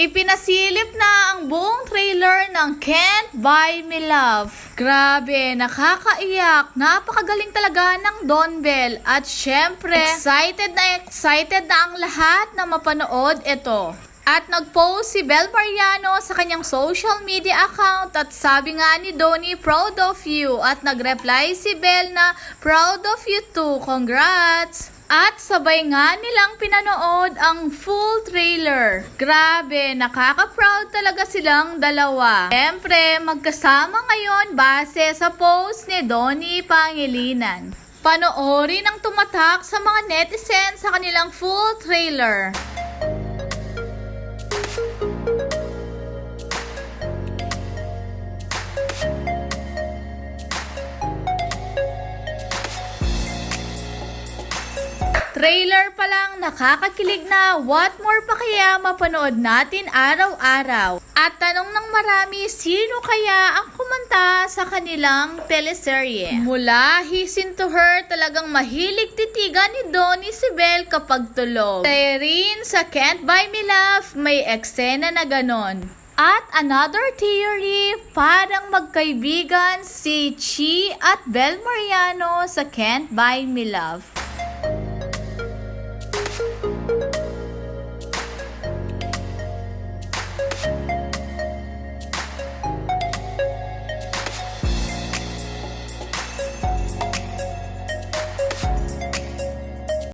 Ipinasilip na ang buong trailer ng Can't Buy Me Love. Grabe, nakakaiyak. Napakagaling talaga ng Don Bell. At syempre, excited na excited na ang lahat na mapanood ito. At nag-post si Bel Mariano sa kanyang social media account at sabi nga ni Donnie, proud of you. At nag-reply si Bel na, proud of you too, congrats! At sabay nga nilang pinanood ang full trailer. Grabe, nakaka-proud talaga silang dalawa. Siyempre, magkasama ngayon base sa post ni Donnie Pangilinan. Panoorin ang tumatak sa mga netizens sa kanilang full trailer. Trailer pa lang nakakakilig na what more pa kaya mapanood natin araw-araw. At tanong ng marami, sino kaya ang kumanta sa kanilang teleserye? Mula Hisin to Her, talagang mahilig titigan ni Donnie Sibel kapag tulog. Kaya rin sa Can't Buy Me Love, may eksena na ganon. At another theory, parang magkaibigan si Chi at Bel Mariano sa Can't Buy Me Love.